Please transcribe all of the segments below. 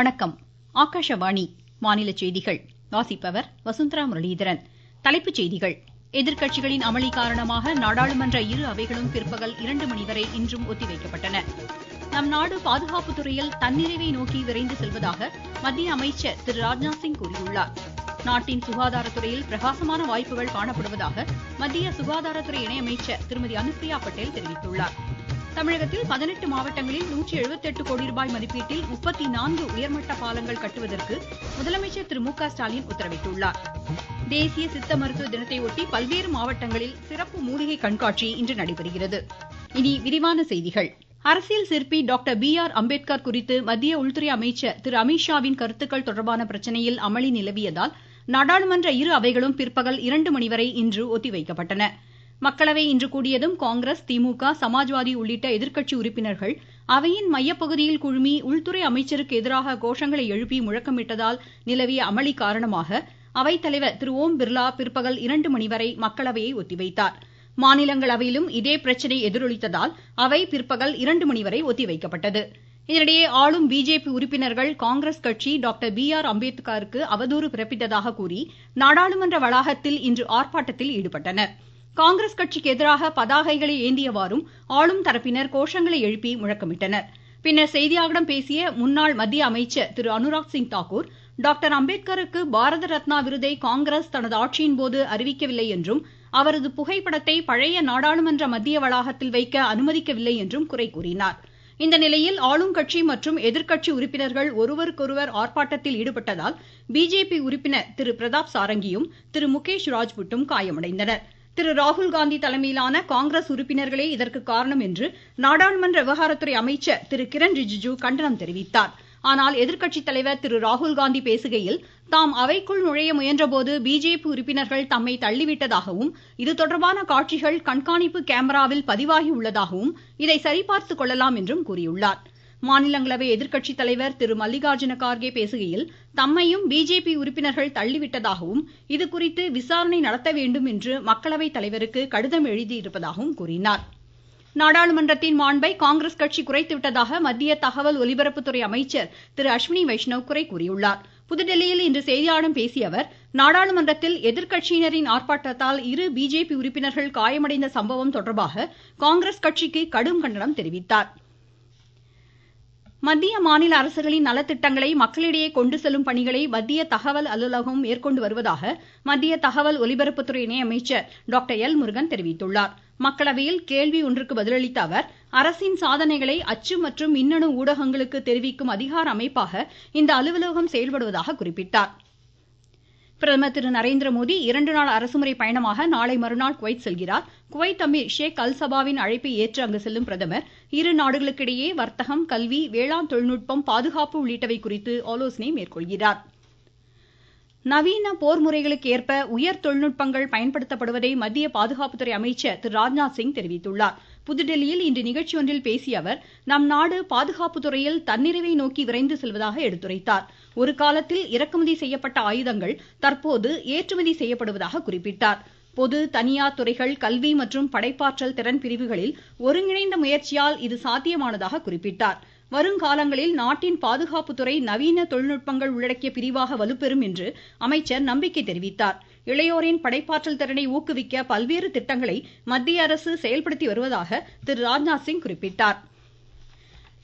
வணக்கம். ஆகாஷவாணி மாநில செய்திகள். வாசிப்பவர் வசுந்தரா முரளிதரன். தலைப்புச் செய்திகள். எதிர்க்கட்சிகளின் அமளி காரணமாக நாடாளுமன்ற இரு அவைகளும் பிற்பகல் இரண்டு மணி வரை இன்றும் ஒத்திவைக்கப்பட்டன. நம் நாடு பாதுகாப்புத் துறையில் தன்னிறைவை நோக்கி விரைந்து செல்வதாக மத்திய அமைச்சர் திரு ராஜ்நாத் சிங் கூறியுள்ளார். நாட்டின் சுகாதாரத்துறையில் பிரகாசமான வாய்ப்புகள் காணப்படுவதாக மத்திய சுகாதாரத்துறை இணையமைச்சர் திருமதி அனுப்பிரியா பட்டேல் தெரிவித்துள்ளாா் தமிழகத்தில் பதினெட்டு மாவட்டங்களில் நூற்றி எழுபத்தெட்டு கோடி ரூபாய் மதிப்பீட்டில் முப்பத்தி நான்கு உயர்மட்ட பாலங்கள் கட்டுவதற்கு முதலமைச்சர் திரு மு க ஸ்டாலின் உத்தரவிட்டுள்ளார். தேசிய சித்த மருத்துவ தினத்தையொட்டி பல்வேறு மாவட்டங்களில் சிறப்பு மூலிகை கண்காட்சி இன்று நடைபெறுகிறது. இனி விரிவான செய்திகள். அரசியல் சிற்பி டாக்டர் பி ஆர் அம்பேத்கர் குறித்து மத்திய உள்துறை அமைச்சர் திரு அமித்ஷாவின் கருத்துக்கள் தொடர்பான பிரச்சனையில் அமளி நிலவியதால் நாடாளுமன்ற இரு அவைகளும் பிற்பகல் இரண்டு மணி வரை இன்று ஒத்திவைக்கப்பட்டன. மக்களவை இன்று கூடியதும் காங்கிரஸ் திமுக சமாஜ்வாதி உள்ளிட்ட எதிர்க்கட்சி உறுப்பினர்கள் அவையின் மையப்பகுதியில் குழுமி உள்துறை அமைச்சருக்கு எதிராக கோஷங்களை எழுப்பி முழக்கமிட்டதால் நிலவிய அமளி காரணமாக அவைத்தலைவர் திரு ஓம் பிர்லா பிற்பகல் இரண்டு மணி வரை மக்களவையை ஒத்திவைத்தார். மாநிலங்களவையிலும் இதே பிரச்சனை எதிரொலித்ததால் அவை பிற்பகல் இரண்டு மணிவரை ஒத்திவைக்கப்பட்டது. இதனிடையே ஆளும் பிஜேபி உறுப்பினர்கள் காங்கிரஸ் கட்சி டாக்டர் பி ஆர் அம்பேத்கருக்கு அவதூறு பிறப்பித்ததாக கூறி நாடாளுமன்ற வளாகத்தில் இன்று ஆர்ப்பாட்டத்தில் ஈடுபட்டனர். காங்கிரஸ் கட்சிக்கு எதிராக பதாகைகளை ஏந்தியவாறும் ஆளும் தரப்பினர் கோஷங்களை எழுப்பி முழக்கமிட்டனர். பின்னர் செய்தியாளர்களிடம் பேசிய முன்னாள் மத்திய அமைச்சர் திரு அனுராக் சிங் தாக்கூர் டாக்டர் அம்பேத்கருக்கு பாரத ரத்னா விருதை காங்கிரஸ் தனது ஆட்சியின் போது அறிவிக்கவில்லை என்றும் அவரது புகைப்படத்தை பழைய நாடாளுமன்ற மத்திய வளாகத்தில் வைக்க அனுமதிக்கவில்லை என்றும் குறை கூறினார். இந்த நிலையில் ஆளும் கட்சி மற்றும் எதிர்க்கட்சி உறுப்பினர்கள் ஒருவருக்கொருவர் ஆர்ப்பாட்டத்தில் ஈடுபட்டதால் பிஜேபி உறுப்பினர் திரு பிரதாப் சாரங்கியும் திரு முகேஷ் ராஜ்புட்டும் காயமடைந்தனர். திரு ராகுல் காந்தி தலைமையிலான காங்கிரஸ் உறுப்பினர்களே இதற்கு காரணம் என்று நாடாளுமன்ற விவகாரத்துறை அமைச்சர் திரு கிரண் ரிஜிஜு கண்டனம் தெரிவித்தார். ஆனால் எதிர்கட்சி தலைவர் திரு ராகுல் காந்தி பேசுகையில் தாம் அவைக்குள் நுழைய முயன்றபோது பிஜேபி உறுப்பினர்கள் தம்மை தள்ளிவிட்டதாகவும் இது தொடர்பான காட்சிகள் கண்காணிப்பு கேமராவில் பதிவாகி உள்ளதாகவும் இதை சரிபார்த்துக் கொள்ளலாம் என்றும் கூறியுள்ளார். மாநிலங்களவை எதிர்கட்சி தலைவர் திரு. மல்லிகார்ஜுன கார்கே பேசுகையில் தம்மையும் பிஜேபி உறுப்பினர்கள் தள்ளிவிட்டதாகவும் இதுகுறித்து விசாரணை நடத்த வேண்டும் என்று மக்களவை தலைவருக்கு கடிதம் எழுதியிருப்பதாகவும் கூறினார். நாடாளுமன்றத்தின் மாண்பை காங்கிரஸ் கட்சி குறைத்துவிட்டதாக மத்திய தகவல் ஒலிபரப்புத்துறை அமைச்சர் திரு. அஸ்வினி வைஷ்ணவ் குறை கூறியுள்ளார். புதுடெல்லியில் இன்று செய்தியாளர்களிடம் பேசிய அவர் நாடாளுமன்றத்தில் எதிர்க்கட்சியினரின் ஆர்ப்பாட்டத்தால் இரு பிஜேபி உறுப்பினர்கள் காயமடைந்த சம்பவம் தொடர்பாக காங்கிரஸ் கட்சிக்கு கடும் கண்டனம் தெரிவித்தார். மத்திய மாநில அரசுகளின் நலத்திட்டங்களை மக்களிடையே கொண்டு செல்லும் பணிகளை மத்திய தகவல் அலுவலகம் மேற்கொண்டு வருவதாக மத்திய தகவல் ஒலிபரப்புத்துறை இணையமைச்சர் டாக்டர் எல் முருகன் தெரிவித்துள்ளார். மக்களவையில் கேள்வி ஒன்றுக்கு பதிலளித்த அவர் அரசின் சாதனைகளை அச்சு மற்றும் மின்னணு ஊடகங்களுக்கு தெரிவிக்கும் அதிகார அமைப்பாக இந்த அலுவலகம் செயல்படுவதாக குறிப்பிட்டார். பிரதமர் திரு நரேந்திர மோடி இரண்டு நாள் அரசுமுறை பயணமாக நாளை மறுநாள் குவைத் செல்கிறார். குவைத் அமீர் ஷேக் அல் சபாவின் அழைப்பை ஏற்று அங்கு செல்லும் பிரதமர். இரு நாடுகளுக்கிடையே வர்த்தகம் கல்வி வேளாண் தொழில்நுட்பம் பாதுகாப்பு உள்ளிட்டவை குறித்து ஆலோசனை மேற்கொள்கிறார். நவீன போர் முறைகளுக்கு ஏற்ப உயர் தொழில்நுட்பங்கள் பயன்படுத்தப்படுவதை மத்திய பாதுகாப்புத்துறை அமைச்சர் திரு ராஜ்நாத் சிங் தெரிவித்துள்ளார். புதுடெல்லியில் இன்று நிகழ்ச்சி ஒன்றில் பேசிய அவர் நம் நாடு பாதுகாப்பு துறையில் தன்னிறைவை நோக்கி விரைந்து செல்வதாக எடுத்துரைத்தார். ஒரு காலத்தில் இறக்குமதி செய்யப்பட்ட ஆயுதங்கள் தற்போது ஏற்றுமதி செய்யப்படுவதாக குறிப்பிட்டார். பொது தனியார் துறைகள் கல்வி மற்றும் படைப்பாற்றல் திறன் பிரிவுகளில் ஒருங்கிணைந்த முயற்சியால் இது சாத்தியமானதாக குறிப்பிட்டார். வருங்காலங்களில் நாட்டின் பாதுகாப்புத்துறை நவீன தொழில்நுட்பங்கள் உள்ளடக்கிய பிரிவாக வலுப்பெறும் என்று அமைச்சர் நம்பிக்கை தெரிவித்தார். இளையோரின் படைப்பாற்றல் திறனை ஊக்குவிக்க பல்வேறு திட்டங்களை மத்திய அரசு செயல்படுத்தி வருவதாக திரு ராஜ்நாத் சிங் குறிப்பிட்டார்.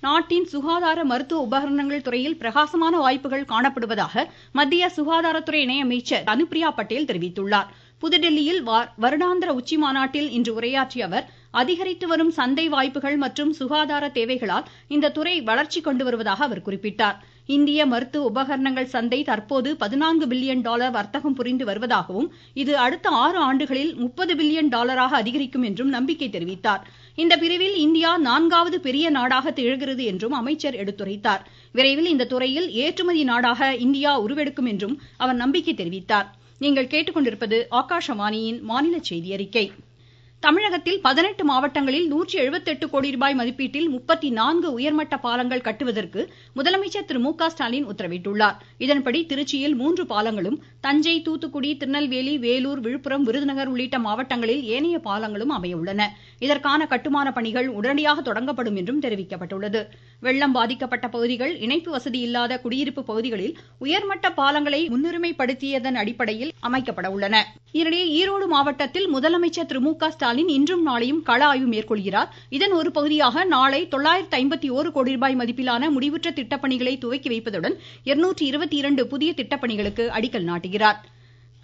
நாட்டின் சுகாதார மருத்துவ உபகரணங்கள் துறையில் பிரகாசமான வாய்ப்புகள் காணப்படுவதாக மத்திய சுகாதாரத்துறை இணையமைச்சர் அனுப்பிரியா பட்டேல் தெரிவித்துள்ளார். புதுடெல்லியில் வருடாந்திர உச்சி மாநாட்டில் இன்று உரையாற்றிய அவர் அதிகரித்து வரும் சந்தை வாய்ப்புகள் மற்றும் சுகாதார தேவைகளால் இந்த துறை வளர்ச்சி கொண்டு வருவதாக அவர் குறிப்பிட்டார். இந்திய மருத்துவ உபகரணங்கள் சந்தை தற்போது பதினான்கு பில்லியன் டாலர் வர்த்தகம் புரிந்து வருவதாகவும் இது அடுத்த ஆறு ஆண்டுகளில் முப்பது பில்லியன் டாலராக அதிகரிக்கும் என்றும் நம்பிக்கை தெரிவித்தார். இந்த பிரிவில் இந்தியா நான்காவது பெரிய நாடாக திகழ்கிறது என்றும் அமைச்சர் எடுத்துரைத்தார். விரைவில் இந்த துறையில் ஏற்றுமதி நாடாக இந்தியா உருவெடுக்கும் என்றும் அவர் நம்பிக்கை தெரிவித்தார். நீங்கள் கேட்டுக்கொண்டிருப்பது ஆகாஷவாணியின் மாநில செய்தி அறிக்கை. தமிழகத்தில் பதினெட்டு மாவட்டங்களில் நூற்றி எழுபத்தெட்டு கோடி ரூபாய் மதிப்பீட்டில் முப்பத்தி நான்கு உயர்மட்ட பாலங்கள் கட்டுவதற்கு முதலமைச்சர் திரு மு க ஸ்டாலின் உத்தரவிட்டுள்ளார். இதன்படி திருச்சியில் மூன்று பாலங்களும் தஞ்சை தூத்துக்குடி திருநெல்வேலி வேலூர் விழுப்புரம் விருதுநகர் உள்ளிட்ட மாவட்டங்களில் ஏனைய பாலங்களும் அமைய உள்ளன இதற்கான கட்டுமான பணிகள் உடனடியாக தொடங்கப்படும் என்றும் தெரிவிக்கப்பட்டுள்ளது. வெள்ளம் பாதிக்கப்பட்ட பகுதிகள் இணைப்பு வசதி இல்லாத குடியிருப்பு பகுதிகளில் உயர்மட்ட பாலங்களை முன்னுரிமைப்படுத்தியதன் அடிப்படையில் அமைக்கப்பட உள்ளன. இதனிடையே ஈரோடு மாவட்டத்தில் முதலமைச்சர் திரு மு க ஸ்டாலின் இன்றும் நாளையும் கள ஆய்வு மேற்கொள்கிறார். இதன் ஒரு பகுதியாக நாளை தொள்ளாயிரத்து ஐம்பத்தி கோடி ரூபாய் மதிப்பிலான முடிவுற்ற திட்டப்பணிகளை துவக்கி வைப்பதுடன் இருநூற்றி இருபத்தி இரண்டு புதிய திட்டப்பணிகளுக்கு அடிக்கல்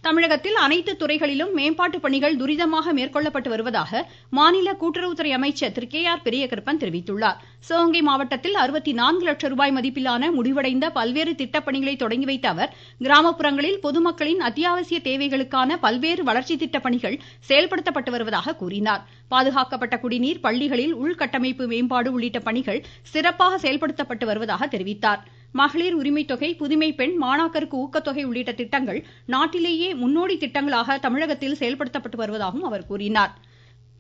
தமிழகத்தில் அனைத்து துறைகளிலும் மேம்பாட்டு பணிகள் துரிதமாக மேற்கொள்ளப்பட்டு வருவதாக மாநில கூட்டுறவுத்துறை அமைச்சர் திரு கே ஆர் பெரியகருப்பன் தெரிவித்துள்ளார். சிவகங்கை மாவட்டத்தில் அறுபத்தி நான்கு லட்சம் ரூபாய் மதிப்பிலான முடிவடைந்த பல்வேறு திட்டப்பணிகளை தொடங்கி வைத்த அவர் கிராமப்புறங்களில் பொதுமக்களின் அத்தியாவசிய தேவைகளுக்கான பல்வேறு வளர்ச்சி திட்ட பணிகள் செயல்படுத்தப்பட்டு வருவதாக கூறினார். பாதுகாக்கப்பட்ட குடிநீர் பள்ளிகளில் உள்கட்டமைப்பு மேம்பாடு உள்ளிட்ட பணிகள் சிறப்பாக செயல்படுத்தப்பட்டு வருவதாக தெரிவித்தார். மகளிர் உரிமை தொகை புதுமை பெண் மாணாக்கருக்கு ஊக்கத்தொகை உள்ளிட்ட திட்டங்கள் நாட்டிலேயே முன்னோடி திட்டங்களாக தமிழகத்தில் செயல்படுத்தப்பட்டு வருவதாகவும் அவர் கூறினார்.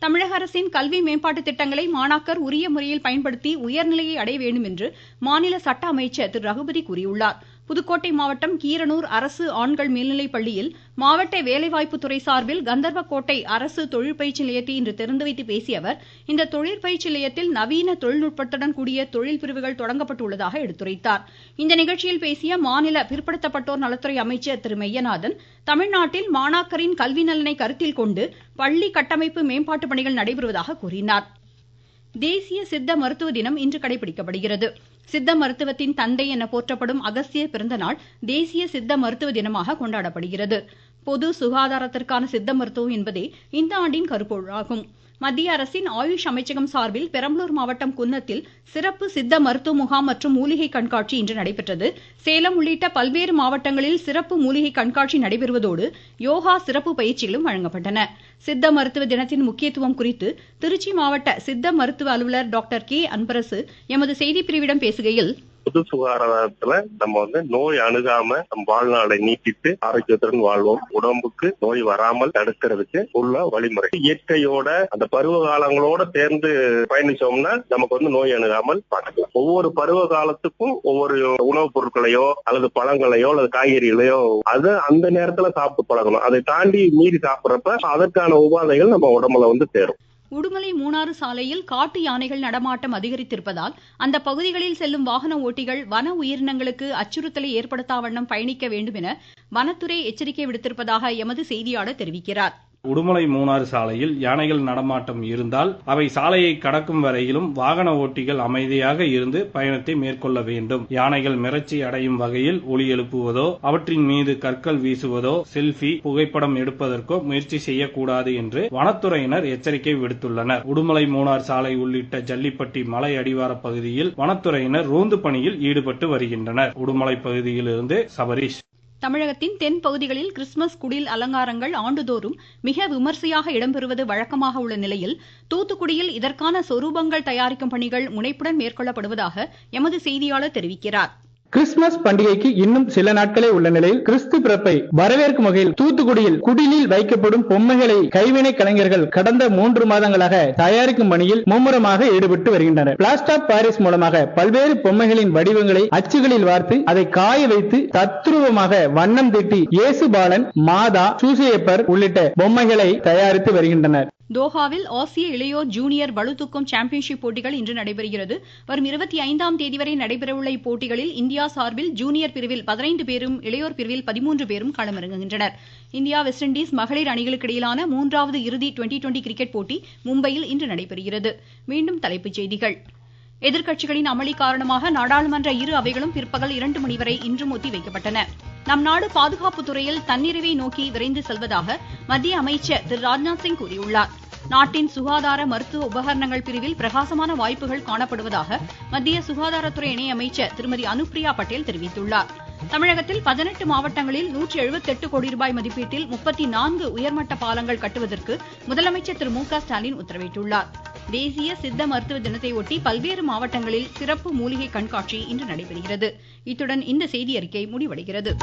தமிழக அரசின் கல்வி மேம்பாட்டு திட்டங்களை மாணாக்கர் உரிய முறையில் பயன்படுத்தி உயர்நிலையை அடைய வேண்டும் என்று மாநில சட்ட அமைச்சர் திரு ரகுபதி கூறியுள்ளார். புதுக்கோட்டை மாவட்டம் கீரனூர் அரசு ஆண்கள் மேல்நிலைப் பள்ளியில் மாவட்ட வேலைவாய்ப்பு துறை சார்பில் கந்தர்வக்கோட்டை அரசு தொழிற்பயிற்சி நிலையத்தை இன்று திறந்து வைத்து பேசிய அவர் இந்த தொழிற்பயிற்சி நிலையத்தில் நவீன தொழில்நுட்பத்துடன் கூடிய தொழில் பிரிவுகள் தொடங்கப்பட்டுள்ளதாக எடுத்துரைத்தார். இந்த நிகழ்ச்சியில் பேசிய மாநில பிற்படுத்தப்பட்டோர் நலத்துறை அமைச்சர் திரு. மெய்யநாதன் தமிழ்நாட்டில் மாணாக்கரின் கல்வி நலனை கருத்தில் கொண்டு பள்ளி கட்டமைப்பு மேம்பாட்டு பணிகள் நடைபெறுவதாக கூறினார். தேசிய சித்த மருத்துவ தினம் இன்று கடைபிடிக்கப்படுகிறது. சித்த மருத்துவத்தின் தந்தை என போற்றப்படும் அகஸ்தியர் பிறந்த நாள் தேசிய சித்த மருத்துவ தினமாக கொண்டாடப்படுகிறது. பொது சுகாதாரத்திற்கான சித்த மருத்துவம் என்பதே இந்த ஆண்டின் கருப்பொருளாகும். மத்திய அரசின் ஆயுஷ் அமைச்சகம் சார்பில் பெரம்பலூர் மாவட்டம் குன்னத்தில் சிறப்பு சித்த மருத்துவ முகாம் மற்றும் மூலிகை கண்காட்சி இன்று நடைபெற்றது. சேலம் உள்ளிட்ட பல்வேறு மாவட்டங்களில் சிறப்பு மூலிகை கண்காட்சி நடைபெறுவதோடு யோகா சிறப்பு பயிற்சிகளும் வழங்கப்பட்டன. சித்த மருத்துவ தினத்தின் முக்கியத்துவம் குறித்து திருச்சி மாவட்ட சித்த மருத்துவ அலுவலர் டாக்டர் கே அன்பரசு எமது செய்திப்பிரிவிடம் பேசுகையில் பொது சுகாதாரத்துல நம்ம வந்து நோய் அணுகாம நம் வாழ்நாளை நீட்டித்து ஆரோக்கியத்துடன் வாழ்வோம். உடம்புக்கு நோய் வராமல் தடுக்கிறதுக்கு உள்ள வழிமுறை. இயற்கையோட அந்த பருவ காலங்களோட சேர்ந்து பயணிச்சோம்னா நமக்கு வந்து நோய் அணுகாமல் பார்க்கலாம் ஒவ்வொரு பருவ காலத்துக்கும் ஒவ்வொரு உணவுப் பொருட்களையோ அல்லது பழங்களையோ அல்லது காய்கறிகளையோ அது அந்த நேரத்துல சாப்பிட்டு பழகணும். அதை தாண்டி மீறி சாப்பிடுறப்ப அதற்கான உபாதைகள் நம்ம உடம்புல வந்து சேரும். உடுமலை மூணாறு சாலையில் காட்டு யானைகள் நடமாட்டம் அதிகரித்திருப்பதால் அந்த பகுதிகளில் செல்லும் வாகன ஓட்டிகள் வன உயிரினங்களுக்கு அச்சுறுத்தலை ஏற்படுத்தா வண்ணம் பயணிக்க வேண்டும் என வனத்துறை எச்சரிக்கை விடுத்திருப்பதாக எமது செய்தியாளர் தெரிவிக்கிறார். உடுமலை மூணாறு சாலையில் யானைகள் நடமாட்டம் இருந்தால் அவை சாலையை கடக்கும் வரையிலும் வாகன ஓட்டிகள் அமைதியாக இருந்து பயணத்தை மேற்கொள்ள வேண்டும். யானைகள் மிரட்சி அடையும் வகையில் ஒலி எழுப்புவதோ அவற்றின் மீது கற்கள் வீசுவதோ செல்ஃபி புகைப்படம் எடுப்பதற்கோ முயற்சி செய்யக்கூடாது என்று வனத்துறையினர் எச்சரிக்கை விடுத்துள்ளனர். உடுமலை மூணார் சாலை உள்ளிட்ட ஜல்லிப்பட்டி மலை அடிவார பகுதியில் வனத்துறையினர் ரோந்து பணியில் ஈடுபட்டு வருகின்றனர். உடுமலை பகுதியிலிருந்து சபரீஷ். தமிழகத்தின் தென் பகுதிகளில் கிறிஸ்துமஸ் குடில் அலங்காரங்கள் ஆண்டுதோறும் மிக விமர்சையாக இடம்பெறுவது வழக்கமாக உள்ள நிலையில் தூத்துக்குடியில் இதற்கான சொரூபங்கள் தயாரிக்கும் பணிகள் முனைப்புடன் மேற்கொள்ளப்படுவதாக எமது செய்தியாளர் தெரிவிக்கிறார். கிறிஸ்துமஸ் பண்டிகைக்கு இன்னும் சில நாட்களே உள்ள நிலையில் கிறிஸ்து பிறப்பை வரவேற்கும் வகையில் தூத்துக்குடியில் குடிலில் வைக்கப்படும் பொம்மைகளை கைவினை கலைஞர்கள் கடந்த மூன்று மாதங்களாக தயாரிக்கும் பணியில் மும்முரமாக ஈடுபட்டு வருகின்றனர். பிளாஸ்டாப் பாரிஸ் மூலமாக பல்வேறு பொம்மைகளின் வடிவங்களை அச்சுகளில் வார்த்து அதை காய வைத்து தத்ரூபமாக வண்ணம் தீட்டி இயேசு பாலன் மாதா சூசையப்பர் உள்ளிட்ட பொம்மைகளை தயாரித்து வருகின்றனர். தோஹாவில் ஆசிய இளையோர் ஜூனியர் பளுதூக்கும் சாம்பியன்ஷிப் போட்டிகள் இன்று நடைபெறுகிறது. வரும் இருபத்தி ஐந்தாம் தேதி வரை நடைபெறவுள்ள இப்போட்டிகளில் இந்தியா சார்பில் ஜூனியர் பிரிவில் பதினைந்து பேரும் இளையோர் பிரிவில் பதிமூன்று பேரும் களமிறங்குகின்றனர். இந்தியா வெஸ்ட் இண்டீஸ் மகளிர் அணிகளுக்கு இடையிலான மூன்றாவது இறுதி டுவெண்டி ட்வெண்ட்டி கிரிக்கெட் போட்டி மும்பையில் இன்று நடைபெறுகிறது. மீண்டும் தலைப்புச் செய்திகள். எதிர்க்கட்சிகளின் அமளி காரணமாக நாடாளுமன்ற இரு அவைகளும் பிற்பகல் இரண்டு மணி வரை இன்றும் ஒத்திவைக்கப்பட்டன. நம் நாடு பாதுகாப்பு துறையில் தன்னிறைவை நோக்கி விரைந்து செல்வதாக மத்திய அமைச்சர் திரு ராஜ்நாத் சிங் கூறியுள்ளார். நாட்டின் சுகாதார மருத்துவ உபகரணங்கள் பிரிவில் பிரகாசமான வாய்ப்புகள் காணப்படுவதாக மத்திய சுகாதாரத்துறை இணையமைச்சர் திருமதி அனுப்பிரியா பட்டேல் தெரிவித்துள்ளார். தமிழகத்தில் பதினெட்டு மாவட்டங்களில் நூற்றி எழுபத்தெட்டு கோடி ரூபாய் மதிப்பீட்டில் முப்பத்தி நான்கு உயர்மட்ட பாலங்கள் கட்டுவதற்கு முதலமைச்சர் திரு மு க ஸ்டாலின் உத்தரவிட்டுள்ளார். தேசிய சித்த மருத்துவ தினத்தை ஒட்டி பல்வேறு மாவட்டங்களில் சிறப்பு மூலிகை கண்காட்சி இன்று நடைபெறுகிறது. இத்துடன் இந்த செய்தி அறிக்கை முடிவடைகிறது.